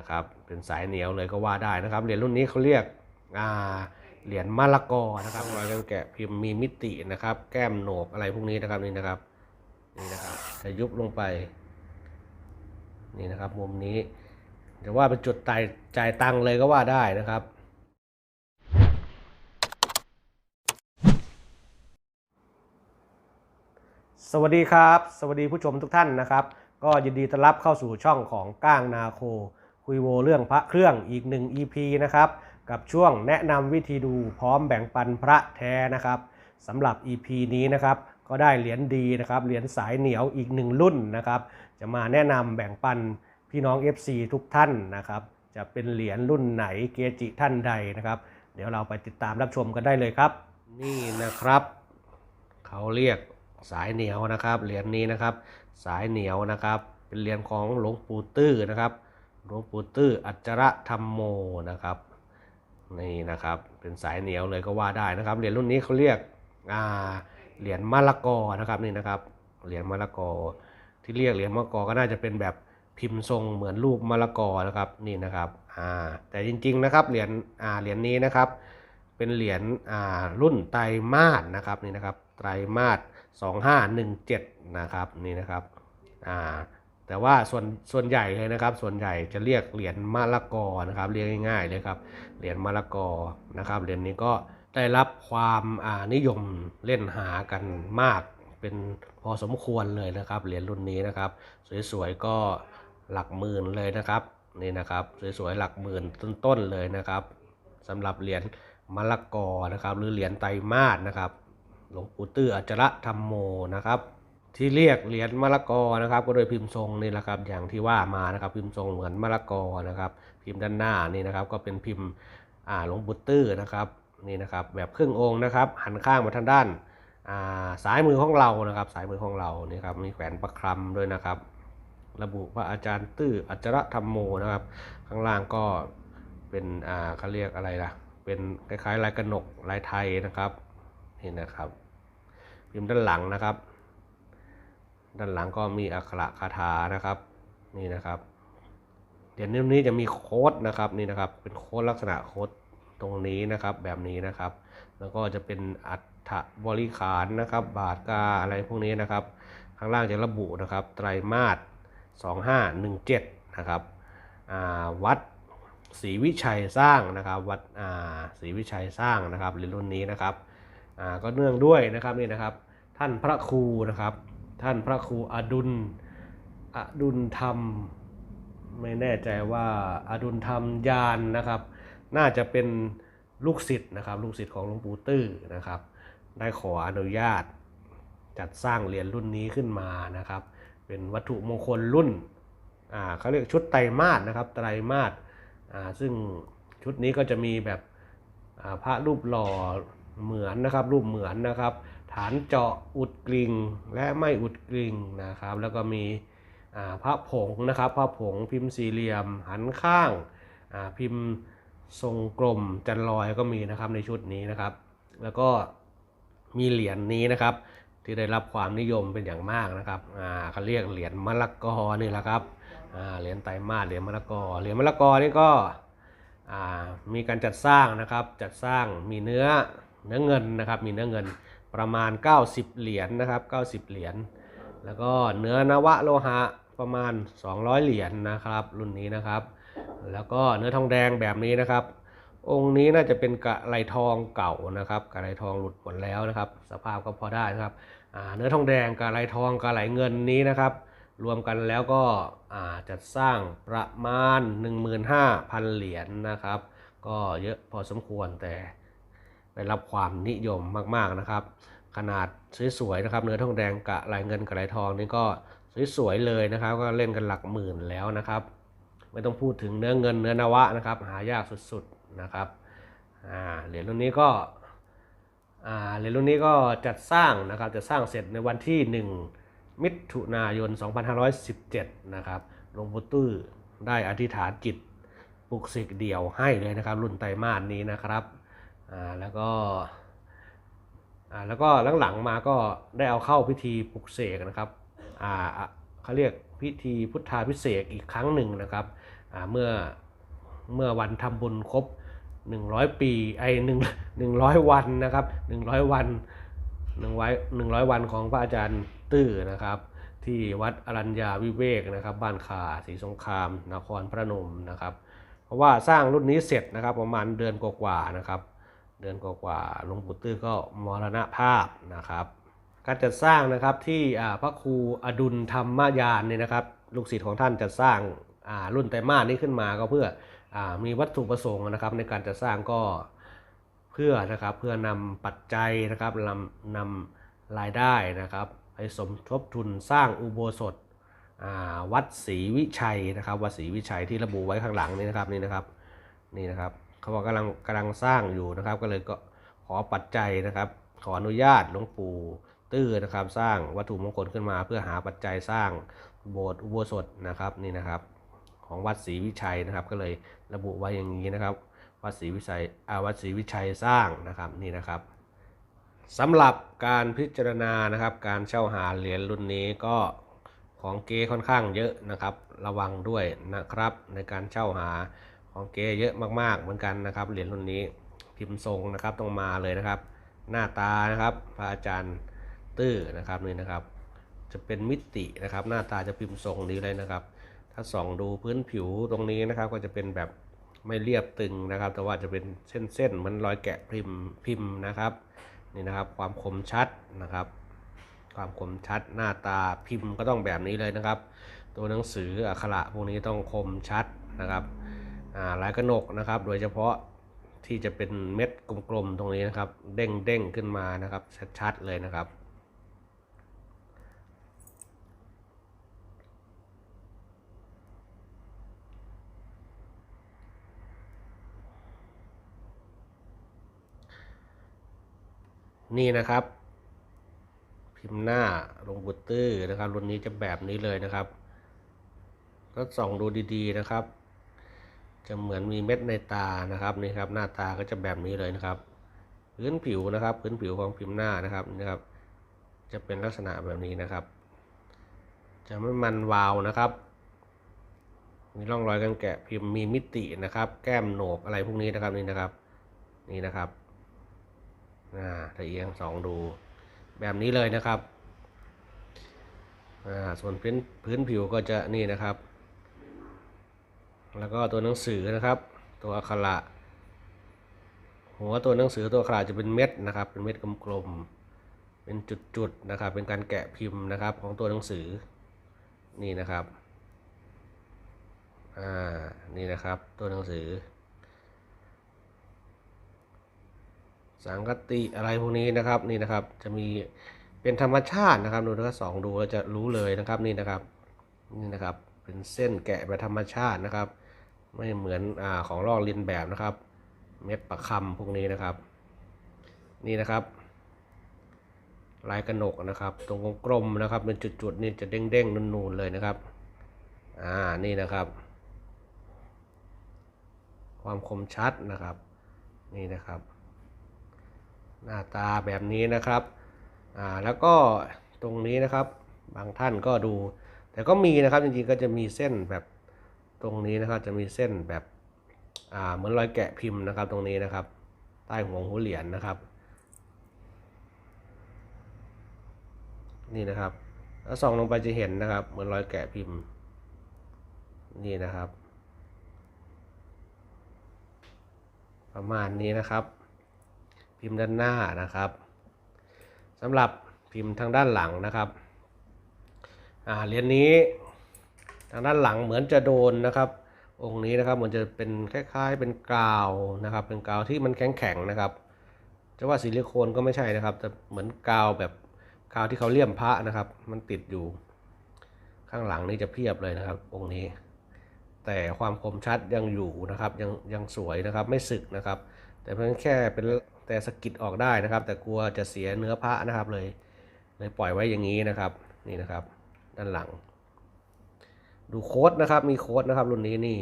นะครับเป็นสายเหนียวเลยก็ว่าได้นะครับเหรียญรุ่นนี้เขาเรียกเหรียญมะละกอนะครับรอยกันแกะพิมพ์มีมิตินะครับ แก้มโหนกอะไรพวกนี้นะครับนี่นะครับนี่นะครับจะยุบลงไปนี่นะครับมุมนี้จะว่าเป็นจุดจ่ายจ่ายตังค์เลยก็ว่าได้นะครับสวัสดีครับ สวัสดีผู้ชมทุกท่านนะครับ ก็ยินดีต้อนรับเข้าสู่ช่องของก้างนาโค คุยโวเรื่องพระเครื่องอีกหนึ่ง EP นะครับ กับช่วงแนะนำวิธีดูพร้อมแบ่งปันพระแท้นะครับสำหรับ EP นี้นะครับก็ได้เหรียญดีนะครับเหรียญสายเหนียวอีกหนึ่งรุ่นนะครับจะมาแนะนำแบ่งปันพี่น้อง FC ทุกท่านนะครับจะเป็นเหรียญรุ่นไหนเกจิท่านใดนะครับ เดี๋ยวเราไปติดตามรับชมกันได้เลยครับ นี่นะครับเขาเรียกสายเหนียวนะครับเหรียญนี้นะครับ สายเหนียวนะครับ เป็นเหรียญของหลวงปู่ตื้อนะครับ หลวงปู่ตื้ออัจระธรรมโมนะครับนี่นะครับเป็นสายเหนียวเลยก็ว่าได้นะครับเหรียญรุ่นนี้เขาเรียกอ่าเหรียญมะละกอนะครับนี่นะครับเหรียญมะละกอ ที่เรียกเหรียญมะละกอก็น่าจะเป็นแบบพิมพ์ทรงเหมือนรูปมะละกอนะครับนี่นะครับอ่าแต่จริงๆนะครับเหรียญอ่าเหรียญนี้นะครับ เป็นเหรียญอ่ารุ่นไตรมาสนะครับนี่นะครับไตรมาส2517นะครับนี่นะครับอ่า แต่ว่าส่วนส่วนใหญ่เลยนะครับ ส่วนใหญ่จะเรียกเหรียญมะละกอนะครับ เรียกง่ายๆเลยครับ เหรียญมะละกอนะครับ เหรียญนี้ก็ได้รับความนิยมเล่นหากันมาก เป็นพอสมควรเลยนะครับ เหรียญรุ่นนี้นะครับ สวยๆก็หลักหมื่นเลยนะครับนี่นะครับสวยๆหลักหมื่นต้นๆเลยนะครับสำหรับเหรียญมะละกอนะครับ หรือเหรียญไตรมาสนะครับหลวงปู่ตื้ออัจฉระธรรมโมนะครับ ที่เรียกเหรียญมะละกอนะครับ ก็โดยพิมพ์ทรงนี่แหละครับ อย่างที่ว่ามานะครับ พิมพ์ทรงเหมือนมะละกอนะครับ พิมพ์ด้านหน้านี่นะครับ ก็เป็นพิมพ์หลวงปู่ตื้อนะครับนี่นะครับ แบบครึ่งองค์นะครับ หันข้างมาทางด้านอ่าซ้ายมือของเรานะครับซ้ายมือของเรานี่ครับมีแขวนประคำด้วยนะครับ ระบุว่าอาจารย์ตื้ออัจฉระธรรมโมนะครับ ข้างล่างก็เป็นอ่าเขาเรียกอะไรล่ะเป็นคล้ายๆลายกระหนกลายไทยนะครับนี่นะครับ พิมพ์ด้านหลังนะครับ ด้านหลังก็มีอักขระคาถานะครับนี่นะครับเดี๋ยวนี้นี้จะมีโค้ดนะครับนี่นะครับเป็นโค้ดลักษณะโค้ดตรงนี้นะครับแบบนี้นะครับ แล้วก็จะเป็นอัฐบริขารนะครับ บาทกาอะไรพวกนี้นะครับ ข้างล่างจะระบุนะครับ ไตรมาส2517นะครับวัดศรีวิชัยสร้างนะครับ วัดศรีวิชัยสร้างนะครับเหรียญรุ่นนี้นะครับก็เนื่องด้วยนะครับนี่นะครับ ท่านพระครูนะครับ ท่านพระครูอดุลอดุลธรรม ไม่แน่ใจว่าอดุลธรรมยานนะครับ น่าจะเป็นลูกศิษย์นะครับ ลูกศิษย์ของหลวงปู่ตื้อนะครับ ได้ขออนุญาต จัดสร้างเหรียญรุ่นนี้ขึ้นมานะครับ เป็นวัตถุมงคลรุ่นอ่าเขาเรียกชุดไตรมาสนะครับ ไตรมาสอ่าซึ่งชุดนี้ก็จะมีแบบพระรูปหล่อเหมือนนะครับ รูปเหมือนนะครับ ฐานเจาะอุดกลิ่งและไม่อุดกลิ่งนะครับ แล้วก็มีอ่าพระผงนะครับพระผงพิมพ์สี่เหลี่ยม หันข้างาพิมพ์ทรงกลมจันลอยก็มีนะครับในชุดนี้นะครับ แล้วก็มีเหรียญนี้นะครับ ที่ได้รับความนิยมเป็นอย่างมากนะครับเขาเรียกเหรียญมะละกอนี่แหละครับเหรียญไตรมาสเหรียญมะละกอเหรียญมะละกอนี่ก็มีการจัดสร้างนะครับจัดสร้างมีเนื้อเนื้อเงินนะครับมีเนื้อเงิน ประมาณ 90 เหรียญนะครับ 90 เหรียญ แล้วก็เนื้อนวะโลหะประมาณ 200 เหรียญนะครับ รุ่นนี้นะครับ แล้วก็เนื้อทองแดงแบบนี้นะครับ องค์นี้น่าจะเป็นกะไหลทองเก่านะครับกะไหลทองหลุดหมดแล้วนะครับ สภาพก็พอได้นะครับ เนื้อทองแดงกะไหลทองกะไหลเงินนี้นะครับ รวมกันแล้วก็จัดสร้างประมาณ 15,000 เหรียญนะครับ ก็เยอะพอสมควรแต่ ได้รับความนิยมมากๆนะครับ ขนาดสวยๆนะครับ เนื้อทองแดงกะลายเงินกะลายทองนี่ก็สวยๆเลยนะครับ ก็เล่นกันหลักหมื่นแล้วนะครับ ไม่ต้องพูดถึงเนื้อเงินเนื้อนวะนะครับ หายากสุดๆนะครับเหรียญรุ่นนี้ก็เหรียญรุ่นนี้ก็จัดสร้างนะครับจะสร้างเสร็จในวันที่ 1 มิถุนายน 2517 นะครับหลวงปู่ตื้อได้อธิษฐานจิตปลุกเสกเดี่ยวให้เลยนะครับ รุ่นไตรมาสนี้นะครับ อ่าแล้วก็อ่าแล้วก็หลังๆมาก็ได้เอาเข้าพิธีปลุกเสกนะครับอ่าเขาเรียกพิธีพุทธาพิเศษอีกครั้งหนึ่งนะครับอ่าเมื่อเมื่อวันทำบุญครบ 100 ปีไอหนึ่งหนึ่งร้อยวันนะครับ100 วันหนึ่งไว้หนึ่งร้อยวันของพระอาจารย์ตื้อนะครับ ที่วัดอรัญญาวิเวกนะครับ บ้านขาศรีสงคราม นครพระนมนะครับ เพราะว่าสร้างรุ่นนี้เสร็จนะครับประมาณเดือนกว่าๆนะครับ เดือนกว่าๆหลวงปู่ตื้อก็มรณภาพนะครับ การจัดสร้างนะครับที่พระครูอดุลธรรมยานเนี่ยนะครับ ลูกศิษย์ของท่านจัดสร้างรุ่นไตรมาสนี้ขึ้นมาก็เพื่ออมีวัตถุประสงค์นะครับ ในการจัดสร้างก็เพื่อนะครับเพื่อนำปัจจัยนะครับนำนำรายได้นะครับไปสมทบทุนสร้างอุโบสถวัดศรีวิชัยนะครับ วัดศรีวิชัยที่ระบุไว้ข้างหลังนี่นะครับนี่นะครับนี่นะครับ เขาบอกกำลังกำลังสร้างอยู่นะครับ ก็เลยก็ขอปัจจัยนะครับ ขออนุญาตหลวงปู่ตื้อนะครับ สร้างวัตถุมงคลขึ้นมา เพื่อหาปัจจัยสร้างโบสถ์อุโบสถนะครับนี่นะครับ ของวัดศรีวิชัยนะครับ ก็เลยระบุไว้อย่างนี้นะครับ วัดศรีวิชัยอาวัดศรีวิชัยสร้างนะครับนี่นะครับสำหรับการพิจารณานะครับ การเช่าหาเหรียญรุ่นนี้ก็ของเก๊ค่อนข้างเยอะนะครับ ระวังด้วยนะครับในการเช่าหา ของเก๊เยอะมากๆเหมือนกันนะครับเหรียญรุ่นนี้พิมพ์ทรงนะครับต้องมาเลยนะครับ หน้าตานะครับพระอาจารย์ตื้อนะครับนี่นะครับ จะเป็นมิตินะครับ หน้าตาจะพิมพ์ทรงนี้เลยนะครับ ถ้าส่องดูพื้นผิวตรงนี้นะครับ ก็จะเป็นแบบไม่เรียบตึงนะครับ แต่ว่าจะเป็นเส้นๆเหมือนรอยแกะพิมพ์พิมพ์นะครับนี่นะครับ ความคมชัดนะครับ ความคมชัดหน้าตาพิมพ์ก็ต้องแบบนี้เลยนะครับ ตัวหนังสืออักขระพวกนี้ต้องคมชัดนะครับ ลายกระหนกนะครับ โดยเฉพาะที่จะเป็นเม็ดกลมๆตรงนี้นะครับเด้งเด้งๆขึ้นมานะครับ ชัดๆเลยนะครับนี่นะครับ พิมพ์หน้าลงบุตตื้อนะครับ รุ่นนี้จะแบบนี้เลยนะครับ ก็ส่องดูดีๆนะครับ จะเหมือนมีเม็ดในตานะครับนี่ครับหน้าตาก็จะแบบนี้เลยนะครับ พื้นผิวนะครับ พื้นผิวของพิมพ์หน้านะครับนี่ครับ จะเป็นลักษณะแบบนี้นะครับ จะไม่มันวาวนะครับ มีร่องรอยการแกะพิมพ์มีมิตินะครับ แก้มโหนกอะไรพวกนี้นะครับนี่นะครับ นี่นะครับอ่าถ้าเอียงสองดูแบบนี้เลยนะครับอ่าส่วนพื้นพื้นผิวก็จะนี่นะครับ แล้วก็ตัวหนังสือนะครับ ตัวอักขระหัวตัวหนังสือตัวอักขระจะเป็นเม็ดนะครับ เป็นเม็ดกลมๆเป็นจุดๆนะครับ เป็นการแกะพิมพ์นะครับของตัวหนังสือนี่นะครับอ่านี่นะครับตัวหนังสือ สังกติอะไรพวกนี้นะครับนี่นะครับจะมีเป็นธรรมชาตินะครับดูนะครับสองดูแล้วจะรู้เลยนะครับนี่นะครับนี่นะครับเป็นเส้นแกะแบบธรรมชาตินะครับ ไม่เหมือนอของลอกเลียนแบบนะครับ เม็ดประคำพวกนี้นะครับ นี่นะครับ ลายกระหนกนะครับ ตรงกลมๆนะครับ เป็นจุดๆนี่จะเด้งๆนูนๆเลยนะครับ อ่านี่นะครับ ความคมชัดนะครับ นี่นะครับ หน้าตาแบบนี้นะครับอ่าแล้วก็ตรงนี้นะครับบางท่านก็ดู แต่ก็มีนะครับจริงๆก็จะมีเส้นแบบ ตรงนี้นะครับจะมีเส้นแบบอ่าเหมือนรอยแกะพิมพ์นะครับ ตรงนี้นะครับ ใต้หัวหูเหรียญนะครับ นี่นะครับแล้วส่องลงไปจะเห็นนะครับ เหมือนรอยแกะพิมพ์ นี่นะครับ ประมาณนี้นะครับ พิมพ์ด้านหน้านะครับสำหรับพิมพ์ทางด้านหลังนะครับเหรียญนี้ ทางด้านหลังเหมือนจะโดนนะครับ องค์นี้นะครับเหมือนจะเป็นคล้ายๆเป็นกาวนะครับ เป็นกาวที่มันแข็งๆนะครับจะว่าซิลิโคนก็ไม่ใช่นะครับแต่เหมือนกาวแบบกาวที่เขาเลี่ยมพระนะครับ มันติดอยู่ ข้างหลังนี่จะเพียบเลยนะครับ องค์นี้ แต่ความคมชัดยังอยู่นะครับยังยังสวยนะครับไม่สึกนะครับ แต่เพียงแค่เป็นแต่สกิดออกได้นะครับ แต่กลัวจะเสียเนื้อพระนะครับเลยเลยปล่อยไว้อย่างนี้นะครับนี่นะครับ ด้านหลัง ดูโค้ดนะครับ มีโค้ดนะครับ รุ่นนี้นี่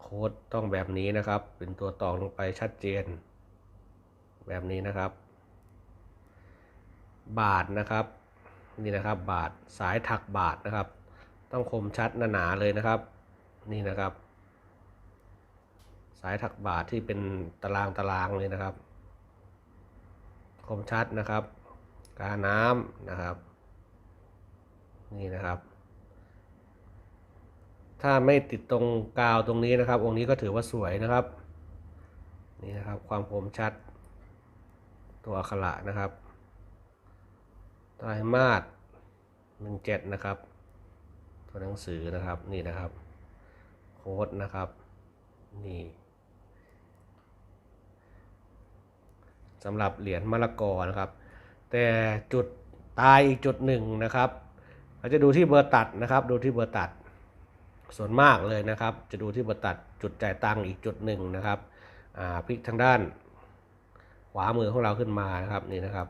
โค้ดต้องแบบนี้นะครับ เป็นตัวตอกลงไปชัดเจน แบบนี้นะครับ บาทนะครับ นี่นะครับ บาทสายถักบาทนะครับ ต้องคมชัดหนาๆเลยนะครับ นี่นะครับ สายถักบาทที่เป็นตารางตารางเลยนะครับ คมชัดนะครับ กาน้ำนะครับ นี่นะครับ ถ้าไม่ติดตรงกาวตรงนี้นะครับ องค์นี้ก็ถือว่าสวยนะครับ นี่นะครับความคมชัด ตัวอักขระนะครับไตรมาสหนึ่งเจ็ดนะครับ ตัวหนังสือนะครับนี่นะครับ โค้ดนะครับ นี่สำหรับเหรียญมะละกอนะครับ แต่จุดตายอีกจุดหนึ่งนะครับ เราจะดูที่เบอร์ตัดนะครับ ดูที่เบอร์ตัด ส่วนมากเลยนะครับ จะดูที่เบอร์ตัดจุดจ่ายตังค์อีกจุดหนึ่งนะครับพลิกทางด้าน ขวามือของเราขึ้นมานะครับนี่นะครับ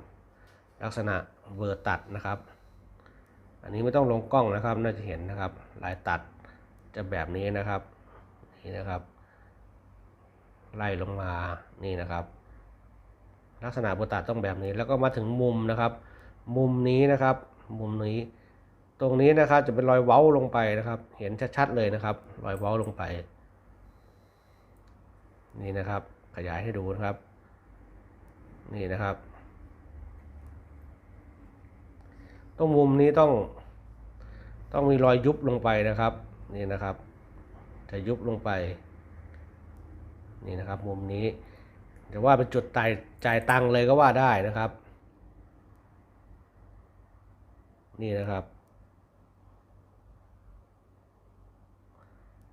ลักษณะเบอร์ตัดนะครับ อันนี้ไม่ต้องลงกล้องนะครับ น่าจะเห็นนะครับ ลายตัดจะแบบนี้นะครับนี่นะครับ ไล่ลงมานี่นะครับ ลักษณะเบอร์ตัดต้องแบบนี้แล้วก็มาถึงมุมนะครับ มุมนี้นะครับ มุมนี้ ตรงนี้นะครับจะเป็นรอยเว้าลงไปนะครับ เห็นชัดๆเลยนะครับ รอยเว้าลงไป นี่นะครับ ขยายให้ดูนะครับ นี่นะครับ ตรงมุมนี้ต้อง ต้องมีรอยยุบลงไปนะครับ นี่นะครับ จะยุบลงไป นี่นะครับ มุมนี้จะว่าเป็นจุดจ่ายจ่ายตังเลยก็ว่าได้นะครับ นี่นะครับ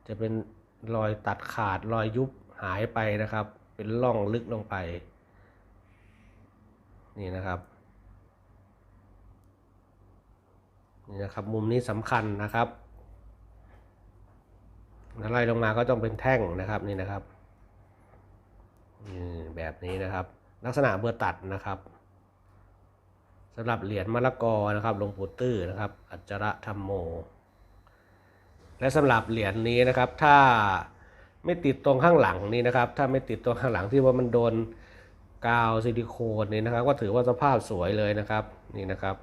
จะเป็นรอยตัดขาดรอยยุบหายไปนะครับ เป็นร่องลึกลงไป นี่นะครับนี่นะครับ มุมนี้สำคัญนะครับแล้วไล่ลงมาก็ต้องเป็นแท่งนะครับนี่นะครับนี่แบบนี้นะครับ ลักษณะเบอร์ตัดนะครับสำหรับเหรียญมะละกอนะครับหลวงปู่ตื้อนะครับ อัจฉระธรรมโม และสำหรับเหรียญนี้นะครับ ถ้าไม่ติดตรงข้างหลังนี้นะครับ ถ้าไม่ติดตรงข้างหลังที่ว่ามันโดนกาวซิลิโคนนี่นะครับ ก็ถือว่าสภาพสวยเลยนะครับนี่นะครับ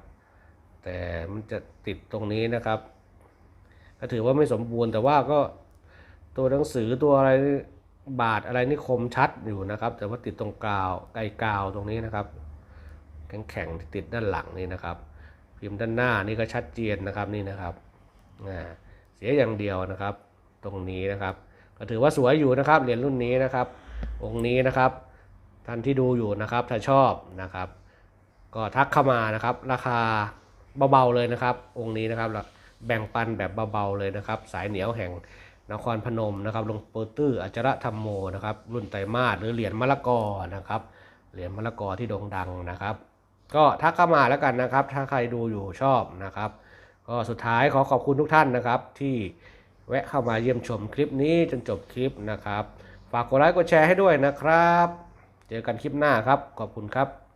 แต่มันจะติดตรงนี้นะครับ ก็ถือว่าไม่สมบูรณ์แต่ว่าก็ตัวหนังสือตัวอะไรบาดอะไรนี่คมชัดอยู่นะครับ แต่ว่าติดตรงกาวไกลกาวตรงนี้นะครับ แข็งแข็งๆที่ติดด้านหลังนี่นะครับ พิมพ์ด้านหน้านี่ก็ชัดเจนนะครับนี่นะครับอ่า เสียอย่างเดียวนะครับ ตรงนี้นะครับ ก็ถือว่าสวยอยู่นะครับเหรียญรุ่นนี้นะครับ องค์นี้นะครับ ท่านที่ดูอยู่นะครับ ถ้าชอบนะครับ ก็ทักเข้ามานะครับ ราคาเบาๆเลยนะครับ องค์นี้นะครับแบ่งปันแบบเบาๆเลยนะครับ สายเหนียวแห่งนครพนมนะครับหลวงปู่ตื้ออัจฉระธรรมโมนะครับ รุ่นไตรมาสหรือเหรียญมะละกอนะครับ เหรียญมะละกอที่โด่งดังนะครับ ก็ทักเข้ามาแล้วกันนะครับ ถ้าใครดูอยู่ชอบนะครับ ก็สุดท้ายขอขอบคุณทุกท่านนะครับ ที่แวะเข้ามาเยี่ยมชมคลิปนี้จนจบคลิปนะครับ ฝากกดไลค์กดแชร์ให้ด้วยนะครับ เจอกันคลิปหน้าครับ ขอบคุณครับ